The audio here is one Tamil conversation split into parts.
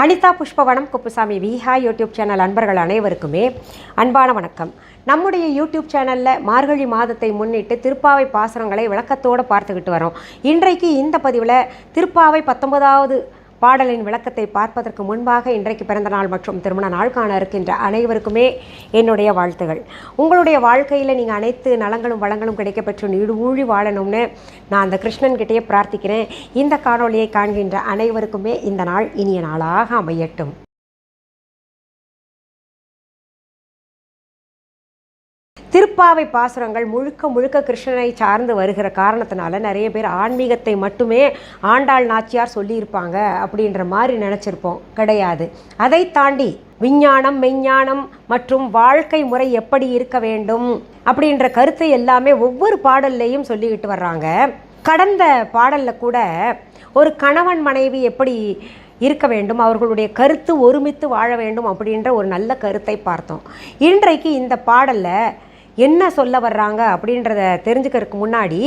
அனிதா புஷ்பவனம் குப்புசாமி விஹா யூடியூப் சேனல் அன்பர்கள் அனைவருக்குமே அன்பான வணக்கம். நம்முடைய யூடியூப் சேனலில் மார்கழி மாதத்தை முன்னிட்டு திருப்பாவை பாசுரங்களை விளக்கத்தோடு பார்த்துக்கிட்டு வரோம். இன்றைக்கு இந்த பதிவில் திருப்பாவை பத்தொன்பதாவது பாடலின் விளக்கத்தை பார்ப்பதற்கு முன்பாக இன்றைக்கு பிறந்த நாள் மற்றும் திருமண நாள் காண இருக்கின்ற அனைவருக்குமே என்னுடைய வாழ்த்துகள். உங்களுடைய வாழ்க்கையில் நீங்கள் அனைத்து நலங்களும் வளங்களும் கிடைக்கப்பெற்று நீடு ஊழி வாழணும்னு நான் அந்த கிருஷ்ணன்கிட்டயே பிரார்த்திக்கிறேன். இந்த காணொலியை காண்கின்ற அனைவருக்குமே இந்த நாள் இனிய நாளாக அமையட்டும். திருப்பாவை பாசுரங்கள் முழுக்க முழுக்க கிருஷ்ணனை சார்ந்து வருகிற காரணத்தினால நிறைய பேர் ஆன்மீகத்தை மட்டுமே ஆண்டாள் நாச்சியார் சொல்லியிருப்பாங்க அப்படின்ற மாதிரி நினச்சிருப்போம். கிடையாது. அதை தாண்டி விஞ்ஞானம் மெஞ்ஞானம் மற்றும் வாழ்க்கை முறை எப்படி இருக்க வேண்டும் அப்படின்ற கருத்தை எல்லாமே ஒவ்வொரு பாடல்லையும் சொல்லிக்கிட்டு வர்றாங்க. கடந்த பாடலில் கூட ஒரு கணவன் மனைவி எப்படி இருக்க வேண்டும் அவர்களுடைய கருத்து ஒருமித்து வாழ வேண்டும் அப்படின்ற ஒரு நல்ல கருத்தை பார்த்தோம். இன்றைக்கு இந்த பாடலில் என்ன சொல்ல வர்றாங்க அப்படின்றத தெரிஞ்சுக்கிறதுக்கு முன்னாடி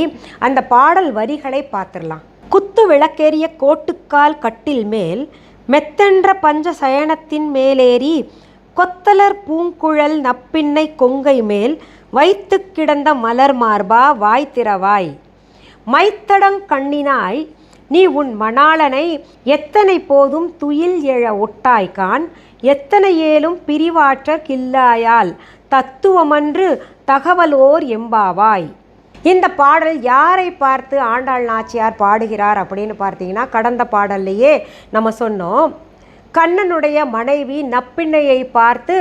அந்த பாடல் வரிகளை பார்த்துடலாம். குத்து விளக்கேறிய கோட்டுக்கால் கட்டில் மேல் மெத்தென்ற பஞ்ச சயனத்தின் மேலேறி கொத்தலர் பூங்குழல் நப்பின்னை கொங்கை மேல் வைத்து கிடந்த மலர் மார்பா வாய் திறவாய். மைத்தடங் கண்ணினாய் நீ உன் மணாளனை எத்தனை போதும் துயில் எழ ஒட்டாய்கான். எத்தனை ஏலும் பிரிவாற்ற கில்லாயால் தத்துவமன்று தகவலோர் எம்பாவாய். இந்த பாடல் யாரை பார்த்து ஆண்டாள் நாச்சியார் பாடுகிறார் அப்படின்னு பார்த்தீங்கன்னா கடந்த பாடல்லையே நம்ம சொன்னோம். கண்ணனுடைய மனைவி நப்பிண்ணையை பார்த்து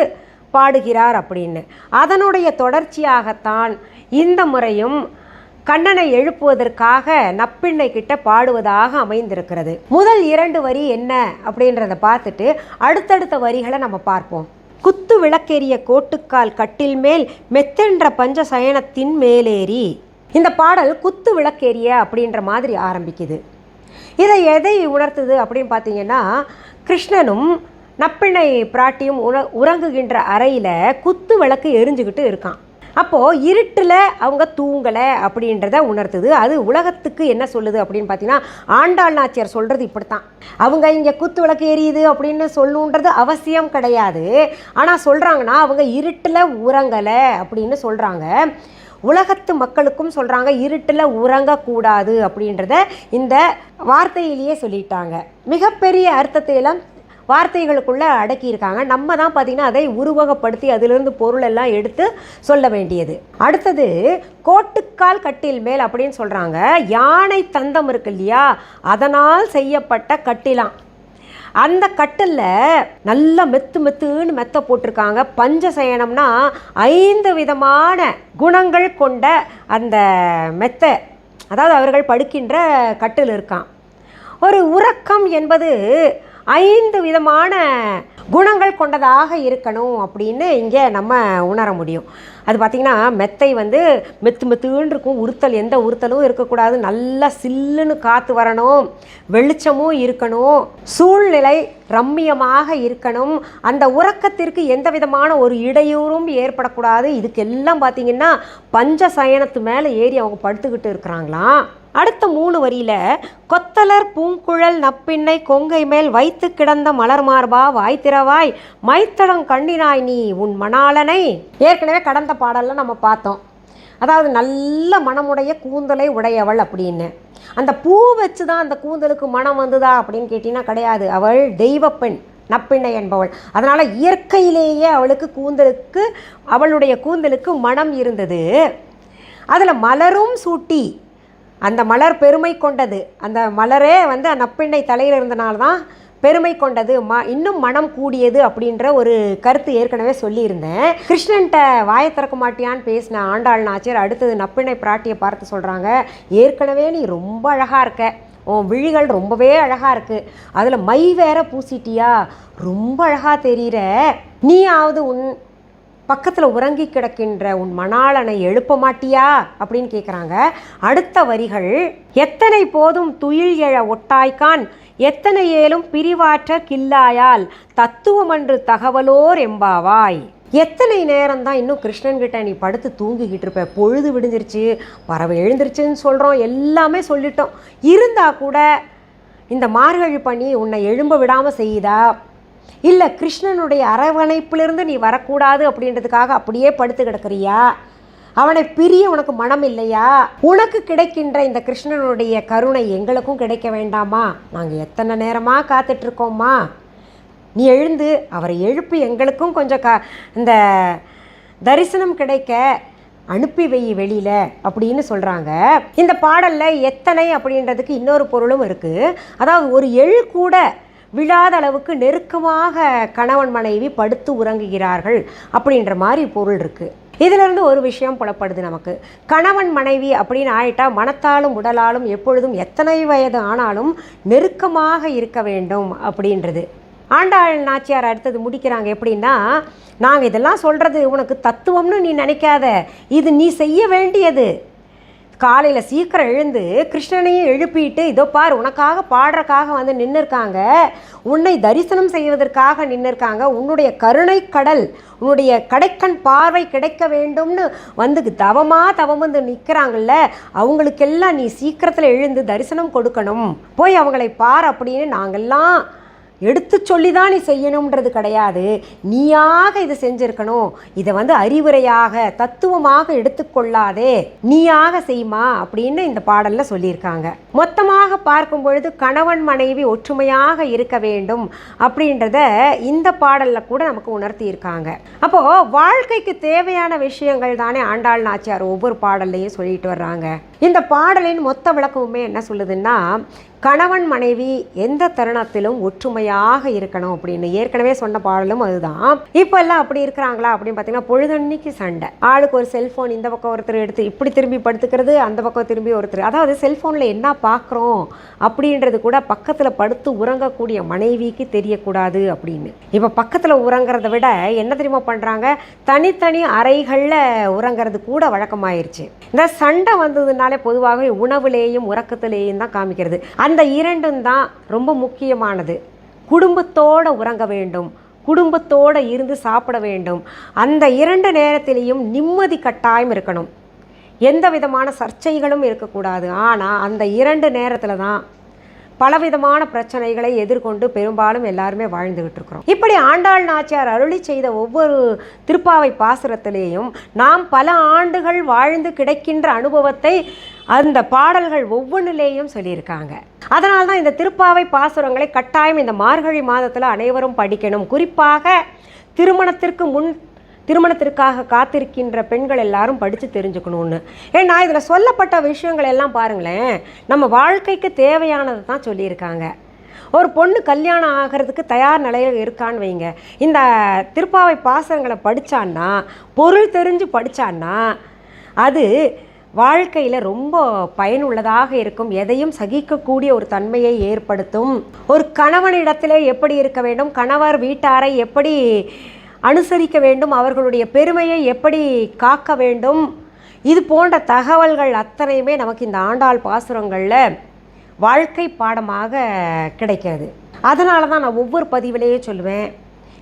பாடுகிறார் அப்படின்னு. அதனுடைய தொடர்ச்சியாகத்தான் இந்த முறையும் கண்ணனை எழுப்புவதற்காக நப்பிண்ணை கிட்ட பாடுவதாக அமைந்திருக்கிறது. முதல் இரண்டு வரி என்ன அப்படின்றத பார்த்துட்டு அடுத்தடுத்த வரிகளை நம்ம பார்ப்போம். குத்து விளக்கேறிய கோட்டுக்கால் கட்டில் மேல் மெத்தென்ற பஞ்ச சயனத்தின் மேலேறி. இந்த பாடல் குத்து விளக்கேறிய அப்படின்ற மாதிரி ஆரம்பிக்குது. இதை எதை உணர்த்துது அப்படின்னு பார்த்தீங்கன்னா கிருஷ்ணனும் நப்பிணை பிராட்டியும் உற உறங்குகின்ற அறையில் குத்து விளக்கு எரிஞ்சுக்கிட்டு இருக்கான். அப்போது இருட்டில் அவங்க தூங்கலை அப்படின்றத உணர்த்துது. அது உலகத்துக்கு என்ன சொல்லுது அப்படின்னு பார்த்தீங்கன்னா ஆண்டாள் நாச்சியார் சொல்கிறது இப்படித்தான். அவங்க இங்கே குத்து விளக்கு எரியுது அப்படின்னு சொல்லுன்றது அவசியம் கிடையாது. ஆனால் சொல்கிறாங்கன்னா அவங்க இருட்டில் உறங்கலை அப்படின்னு சொல்கிறாங்க உலகத்து மக்களுக்கும் சொல்கிறாங்க இருட்டில் உறங்கக்கூடாது அப்படின்றத இந்த வார்த்தையிலேயே சொல்லிட்டாங்க. மிகப்பெரிய அர்த்தத்தை எல்லாம் வார்த்தைகளுக்குள்ளே அடக்கியிருக்காங்க. நம்ம தான் பார்த்திங்கன்னா அதை உருவகப்படுத்தி அதிலிருந்து பொருள் எல்லாம் எடுத்து சொல்ல வேண்டியது. அடுத்தது கோட்டுக்கால் கட்டில் மேல் அப்படின்னு சொல்கிறாங்க யானை தந்தம் இருக்கு இல்லையா? அதனால் செய்யப்பட்ட கட்டிலாம். அந்த கட்டில் நல்லா மெத்து மெத்துன்னு மெத்த போட்டிருக்காங்க. பஞ்சசயனம்னா ஐந்து விதமான குணங்கள் கொண்ட அந்த மெத்த. அதாவது அவர்கள் படுக்கின்ற கட்டில் இருக்கான் ஒரு உறக்கம் என்பது ஐந்து விதமான குணங்கள் கொண்டதாக இருக்கணும் அப்படின்னு இங்கே நம்ம உணர முடியும். அது பார்த்திங்கன்னா மெத்தை வந்து மெத்து மெத்துன்னு இருக்கும். உறுத்தல் எந்த உறுத்தலும் இருக்கக்கூடாது. நல்லா சில்லுன்னு காற்று வரணும். வெளிச்சமும் இருக்கணும். சூழ்நிலை ரம்மியமாக இருக்கணும். அந்த உறக்கத்திற்கு எந்த விதமான ஒரு இடையூறும் ஏற்படக்கூடாது. இதுக்கெல்லாம் பார்த்திங்கன்னா பஞ்ச சயனத்து மேலே ஏறி அவங்க படுத்துக்கிட்டு இருக்கிறாங்களாம். அடுத்த மூணு வரியில கொத்தலர் பூங்குழல் நப்பின்னை கொங்கை மேல் வைத்து கிடந்த மலர் மார்பா வாய்த்திரவாய் மைத்தடம் கண்ணினாய் நீ உன் மணாளனை. ஏற்கனவே கடந்த பாடலில் நம்ம பார்த்தோம். அதாவது நல்ல மனமுடைய கூந்தலை உடையவள் அப்படின்னு. அந்த பூ வச்சு தான் அந்த கூந்தலுக்கு மனம் வந்ததா அப்படின்னு கேட்டிங்கன்னா கிடையாது. அவள் தெய்வப்பெண் நப்பிண்ணை என்பவள். அதனால் இயற்கையிலேயே அவளுக்கு கூந்தலுக்கு அவளுடைய கூந்தலுக்கு மனம் இருந்தது. அதில் மலரும் சூட்டி அந்த மலர் பெருமை கொண்டது. அந்த மலரே வந்து நப்பிண்ணை தலையில் இருந்தனால தான் பெருமை கொண்டது. ம இன்னும் மனம் கூடியது அப்படின்ற ஒரு கருத்து ஏற்கனவே சொல்லியிருந்தேன். கிருஷ்ணன்ட்ட வாயை திறக்க மாட்டியான்னு பேசின ஆண்டாள் நாச்சியர் அடுத்தது நப்பிண்ணை பிராட்டியை பார்த்து சொல்கிறாங்க ஏற்கனவே நீ ரொம்ப அழகாக இருக்க. உன் விழிகள் ரொம்பவே அழகாக இருக்குது அதில் மை வேற பூசிட்டியா? ரொம்ப அழகாக தெரிகிற நீயாவது உன் பக்கத்தில் உறங்கி கிடக்கின்ற உன் மணாளனை எழுப்ப மாட்டியா? அப்படின்னு கேட்குறாங்க அடுத்த வரிகள் எத்தனை போதும் துயில் எழ ஒட்டாய்க்கான் எத்தனை ஏலும் பிரிவாற்ற கில்லாயால் தத்துவமன்று தகவலோர் எம்பாவாய். எத்தனை நேரம் தான் இன்னும் கிருஷ்ணன்கிட்ட நீ படுத்து தூங்கிக்கிட்டு இருப்ப? பொழுது விடுஞ்சிருச்சு பறவை எழுந்திருச்சுன்னு சொல்கிறோம் எல்லாமே சொல்லிட்டோம். இருந்தால் கூட இந்த மார்கழி பண்ணி உன்னை எழும்ப விடாமல் செய்யுதா? இல்லை கிருஷ்ணனுடைய அரவணைப்பிலிருந்து நீ வரக்கூடாது அப்படின்றதுக்காக அப்படியே படுத்து கிடக்குறியா? அவனை பிரிய உனக்கு மனம் இல்லையா? உனக்கு கிடைக்கின்ற இந்த கிருஷ்ணனுடைய கருணை எங்களுக்கும் கிடைக்க வேண்டாமா? நாங்கள் எத்தனை நேரமாக காத்துட்ருக்கோம்மா நீ எழுந்து அவரை எழுப்பி எங்களுக்கும் கொஞ்சம் க இந்த தரிசனம் கிடைக்க அனுப்பி வை வெளியில் அப்படின்னு சொல்கிறாங்க இந்த பாடலில் எத்தனை அப்படின்றதுக்கு இன்னொரு பொருளும் இருக்குது அதாவது ஒரு எழு கூட விழாத அளவுக்கு நெருக்கமாக கணவன் மனைவி படுத்து உறங்குகிறார்கள் அப்படின்ற மாதிரி பொருள் இருக்குது இதிலிருந்து ஒரு விஷயம் புலப்படுது நமக்கு. கணவன் மனைவி அப்படின்னு ஆயிட்டா மனத்தாலும் உடலாலும் எப்பொழுதும் எத்தனை வயது ஆனாலும் நெருக்கமாக இருக்க வேண்டும் அப்படின்றது. ஆண்டாள் நாச்சியார் அடுத்தது முடிக்கிறாங்க எப்படின்னா நாங்கள் இதெல்லாம் சொல்கிறது உனக்கு தத்துவம்னு நீ நினைக்காத. இது நீ செய்ய வேண்டியது. காலையில் சீக்கிரம் எழுந்து கிருஷ்ணனையும் எழுப்பிட்டு இதோ பார் உனக்காக பாடுறக்காக வந்து நின்றுருக்காங்க உன்னை தரிசனம் செய்வதற்காக நின்றுருக்காங்க உன்னுடைய கருணை கடல் உன்னுடைய கடைக்கண் பார்வை கிடைக்க வேண்டும்னு வந்து தவமாக தவம் வந்து நிற்கிறாங்கல்ல அவங்களுக்கெல்லாம் நீ சீக்கிரத்தில் எழுந்து தரிசனம் கொடுக்கணும். போய் அவங்களை பார் அப்படின்னு நாங்கள்லாம் எடுத்து சொல்லி தான் நீ செய்யணுன்றது கிடையாது. நீயாக இதை செஞ்சிருக்கணும். இதை வந்து அறிவுரையாக தத்துவமாக எடுத்துக்கொள்ளாதே நீயாக செய்யுமா அப்படின்னு இந்த பாடலில் சொல்லியிருக்காங்க. மொத்தமாக பார்க்கும் பொழுது கணவன் மனைவி ஒற்றுமையாக இருக்க வேண்டும் அப்படின்றத இந்த பாடலில் கூட நமக்கு உணர்த்தி இருக்காங்க அப்போது வாழ்க்கைக்கு தேவையான விஷயங்கள் தானே ஆண்டாள் நாச்சியார் ஒவ்வொரு பாடல்லையும் சொல்லிட்டு வர்றாங்க. இந்த பாடலின் மொத்த விளக்கமுமே என்ன சொல்லுதுன்னா கணவன் மனைவி எந்த தருணத்திலும் ஒற்றுமையாக இருக்கணும் அப்படின்னு ஏற்கனவே சொன்ன பாடலும் அதுதான். இப்போ எல்லாம் அப்படி இருக்கிறாங்களா அப்படின்னு பார்த்தீங்கன்னா பொழுதன்னைக்கு சண்டை. ஆளுக்கு ஒரு செல்ஃபோன் இந்த பக்கம் ஒருத்தர் எடுத்து இப்படி திரும்பி படுத்துக்கிறது அந்த பக்கம் திரும்பி ஒருத்தர். அதாவது செல்ஃபோனில் என்ன பார்க்குறோம் அப்படின்றது கூட பக்கத்தில் படுத்து உறங்கக்கூடிய மனைவிக்கு தெரியக்கூடாது அப்படின்னு. இப்போ பக்கத்தில் உறங்குறத விட என்ன தெரியுமா பண்ணுறாங்க தனித்தனி அறைகளில் உறங்குறது கூட வழக்கமாயிருச்சு. இந்த சண்டை வந்ததுனாலே பொதுவாகவே உணவுலேயும் உறக்கத்திலேயும் தான் காமிக்கிறது. அந்த இரண்டும் தான் ரொம்ப முக்கியமானது. குடும்பத்தோடு உறங்க வேண்டும். குடும்பத்தோடு இருந்து சாப்பிட வேண்டும். அந்த இரண்டு நேரத்திலையும் நிம்மதி கட்டாயம் இருக்கணும். எந்த விதமான சர்ச்சைகளும் இருக்கக்கூடாது. ஆனால் அந்த இரண்டு நேரத்தில் தான் பலவிதமான பிரச்சனைகளை எதிர்கொண்டு பெரும்பாலும் எல்லாருமே வாழ்ந்துகிட்டு இருக்கிறோம். இப்படி ஆண்டாள் நாச்சியார் அருளி செய்த ஒவ்வொரு திருப்பாவை பாசுரத்திலேயும் நாம் பல ஆண்டுகள் வாழ்ந்து கிடைக்கின்ற அனுபவத்தை அந்த பாடல்கள் ஒவ்வொன்றிலேயும் சொல்லியிருக்காங்க. அதனால தான் இந்த திருப்பாவை பாசுரங்களை கட்டாயம் இந்த மார்கழி மாதத்தில் அனைவரும் படிக்கணும். குறிப்பாக திருமணத்திற்கு முன் திருமணத்திற்காக காத்திருக்கின்ற பெண்கள் எல்லாரும் படித்து தெரிஞ்சுக்கணும்னு. ஏன்னா இதில் சொல்லப்பட்ட விஷயங்கள் எல்லாம் பாருங்களேன் நம்ம வாழ்க்கைக்கு தேவையானது தான் சொல்லியிருக்காங்க. ஒரு பொண்ணு கல்யாணம் ஆகிறதுக்கு தயார் நிலையில் இருக்கான்னு வைங்க. இந்த திருப்பாவை பாசங்களை படித்தான்னா பொருள் தெரிஞ்சு படித்தான்னா அது வாழ்க்கையில் ரொம்ப பயனுள்ளதாக இருக்கும். எதையும் சகிக்கக்கூடிய ஒரு தன்மையை ஏற்படுத்தும். ஒரு கணவனிடத்திலே எப்படி இருக்க வேண்டும்? கணவர் வீட்டாரை எப்படி அனுசரிக்க வேண்டும் அவர்களுடைய பெருமையை எப்படி காக்க வேண்டும்? இது போன்ற தகவல்கள் அத்தனையுமே நமக்கு இந்த ஆண்டாள் பாசுரங்களில் வாழ்க்கை பாடமாக கிடைக்கிறது. அதனால தான் நான் ஒவ்வொரு பதிவிலேயே சொல்லுவேன்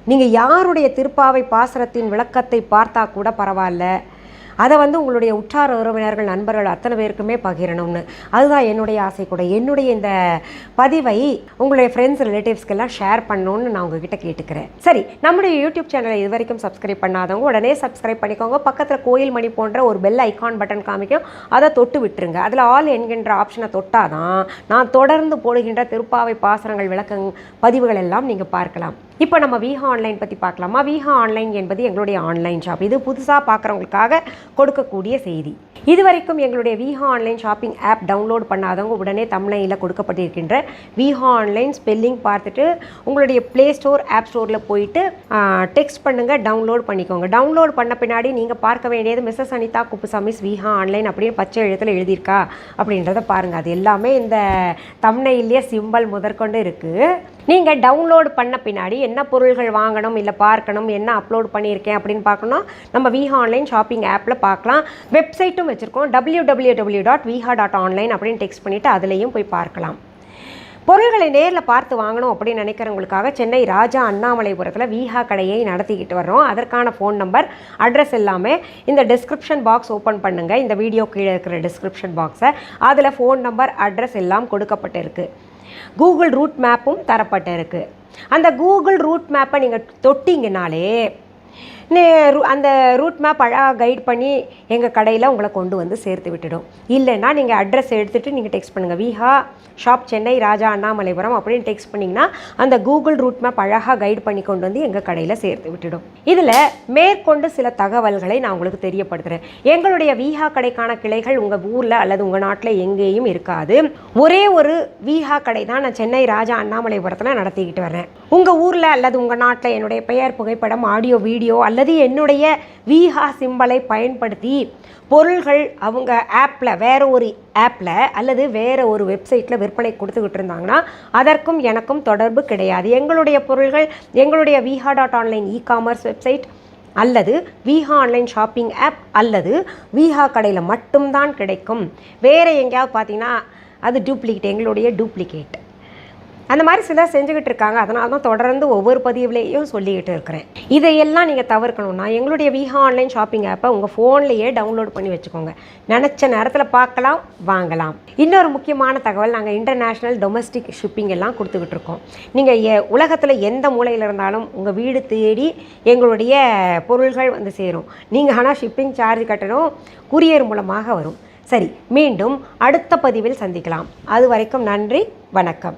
நீங்கள் யாருடைய திருப்பாவை பாசுரத்தின் விளக்கத்தை பார்த்தா கூட பரவாயில்ல. அதை வந்து உங்களுடைய உற்றார் உறவினர்கள் நண்பர்கள் அத்தனை பேருக்குமே பகிரணும்னு. அதுதான் என்னுடைய ஆசை கூட. என்னுடைய இந்த பதிவை உங்களுடைய ஃப்ரெண்ட்ஸ் ரிலேட்டிவ்ஸ்க்கெல்லாம் ஷேர் பண்ணணும்னு நான் உங்ககிட்ட கேட்டுக்கிறேன். சரி நம்முடைய யூடியூப் சேனலை இது வரைக்கும் சப்ஸ்கிரைப் பண்ணாதவங்க உடனே சப்ஸ்கிரைப் பண்ணிக்கோங்க. பக்கத்தில் கோயில் மணி போன்ற ஒரு பெல் ஐகான் பட்டன் காமிக்கும். அதை தொட்டு விட்டுருங்க. அதில் ஆல் என்கின்ற ஆப்ஷனை தொட்டாதான் நான் தொடர்ந்து போடுகின்ற திருப்பாவை பாசனங்கள் விளக்கங் பதிவுகள் எல்லாம் நீங்கள் பார்க்கலாம். இப்போ நம்ம விஹா ஆன்லைன் பற்றி பார்க்கலாமா? விஹா ஆன்லைன் என்பது எங்களுடைய ஆன்லைன் ஷாப் இது புதுசாக பார்க்குறவங்களுக்காக கொடுக்கக்கூடிய செய்தி. இதுவரைக்கும் எங்களுடைய Viha online shopping app download பண்ணாதவங்க உடனே தமிழ்நிலையில் கொடுக்கப்பட்டிருக்கின்ற விஹா ஆன்லைன் ஸ்பெல்லிங் பார்த்துட்டு உங்களுடைய ப்ளே ஸ்டோர் ஆப் ஸ்டோரில் போயிட்டு டெக்ஸ்ட் பண்ணுங்கள் டவுன்லோட் பண்ணிக்கோங்க. டவுன்லோட் பண்ண பின்னாடி நீங்கள் பார்க்க வேண்டியது மிஸ்ஸஸ் அனிதா குப்புசாமிஸ் விஹா ஆன்லைன் அப்படின்னு பச்சை எழுத்தில் எழுதியிருக்கா அப்படின்றத பாருங்கள் அது எல்லாமே இந்த தமிழ்நிலையே சிம்பல் முதற்கொண்டு இருக்குது நீங்கள் டவுன்லோட் பண்ண பின்னாடி என்ன பொருள்கள் வாங்கணும் இல்லை பார்க்கணும் என்ன அப்லோட் பண்ணியிருக்கேன் அப்படின்னு பார்க்கணும் நம்ம விஹா ஆன்லைன் ஷாப்பிங் ஆப்பில் பார்க்கலாம். வெப்சைட்டும் வச்சுருக்கோம். W W W dot Viha dot online அப்படின்னு டெக்ஸ்ட் பண்ணிவிட்டு அதுலேயும் போய் பார்க்கலாம். பொருள்களை நேரில் பார்த்து வாங்கணும் அப்படின்னு நினைக்கிறவங்களுக்காக சென்னை ராஜா அண்ணாமலைபுரத்தில் விஹா கடையை நடத்திக்கிட்டு வர்றோம். அதற்கான ஃபோன் நம்பர் அட்ரஸ் எல்லாமே இந்த டிஸ்கிரிப்ஷன் பாக்ஸ் ஓப்பன் பண்ணுங்கள் இந்த வீடியோ கீழே இருக்கிற டிஸ்கிரிப்ஷன் பாக்ஸை அதில் ஃபோன் நம்பர் அட்ரஸ் எல்லாம் கொடுக்கப்பட்டிருக்கு. கூகுள் ரூட் மேப்பும் தரப்பட்டிருக்கு. அந்த கூகுள் ரூட் மேப்பை நீங்கள் தொட்டிங்கனாலே அந்த ரூட் மேப் அழகாக கைட் பண்ணி எங்கள் கடையில் உங்களை கொண்டு வந்து சேர்த்து விட்டுடும். இல்லைன்னா நீங்கள் அட்ரஸ் எடுத்துகிட்டு நீங்கள் டெக்ஸ்ட் பண்ணுங்கள் விஹா ஷாப் சென்னை ராஜா அண்ணாமலைபுரம் அப்படின்னு டெக்ஸ்ட் பண்ணிங்கன்னா அந்த கூகுள் ரூட் மேப் அழகாக கைட் பண்ணி கொண்டு வந்து எங்கள் கடையில் சேர்த்து விட்டுடும். இதில் மேற்கொண்டு சில தகவல்களை நான் உங்களுக்கு தெரியப்படுத்துகிறேன் எங்களுடைய விஹா கடைக்கான கிளைகள் உங்கள் ஊரில் அல்லது உங்கள் நாட்டில் எங்கேயும் இருக்காது. ஒரே ஒரு விஹா கடை தான் நான் சென்னை ராஜா அண்ணாமலைபுரத்தில் நடத்திக்கிட்டு வரேன் உங்கள் ஊரில் அல்லது உங்கள் நாட்டில் என்னுடைய பெயர் புகைப்படம் ஆடியோ வீடியோ அல்லது என்னுடைய விஹா சிம்பலை பயன்படுத்தி பொருள்கள் அவங்க ஆப்பில் வேறு ஒரு ஆப்பில் அல்லது வேறு ஒரு வெப்சைட்டில் விற்பனை கொடுத்துக்கிட்டு இருந்தாங்கன்னா அதற்கும் எனக்கும் தொடர்பு கிடையாது. எங்களுடைய பொருள்கள் எங்களுடைய Viha dot online e commerce website அல்லது விஹா ஆன்லைன் ஷாப்பிங் ஆப் அல்லது விஹா கடையில் மட்டும்தான் கிடைக்கும். வேறு எங்கேயாவது பார்த்தீங்கன்னா அது டூப்ளிகேட் எங்களுடைய டூப்ளிகேட். அந்த மாதிரி சிலர் செஞ்சுக்கிட்டு இருக்காங்க. அதனால தான் தொடர்ந்து ஒவ்வொரு பதிவுலேயும் சொல்லிக்கிட்டு இருக்கிறேன். இதையெல்லாம் நீங்கள் தவிர்க்கணும்னா எங்களுடைய விஹா ஆன்லைன் ஷாப்பிங் ஆப்பை உங்கள் ஃபோன்லேயே டவுன்லோட் பண்ணி வச்சுக்கோங்க. நினச்ச நேரத்தில் பார்க்கலாம் வாங்கலாம். இன்னொரு முக்கியமான தகவல் நாங்கள் இன்டர்நேஷ்னல் டொமஸ்டிக் ஷிப்பிங் எல்லாம் கொடுத்துக்கிட்டு இருக்கோம். நீங்கள் எ உலகத்தில் எந்த மூலையில் இருந்தாலும் உங்கள் வீடு தேடி எங்களுடைய பொருள்கள் வந்து சேரும். நீங்கள் ஆனால் ஷிப்பிங் சார்ஜ் கட்டணும் குரியர் மூலமாக வரும். சரி மீண்டும் அடுத்த பதிவில் சந்திக்கலாம். அது வரைக்கும் நன்றி வணக்கம்.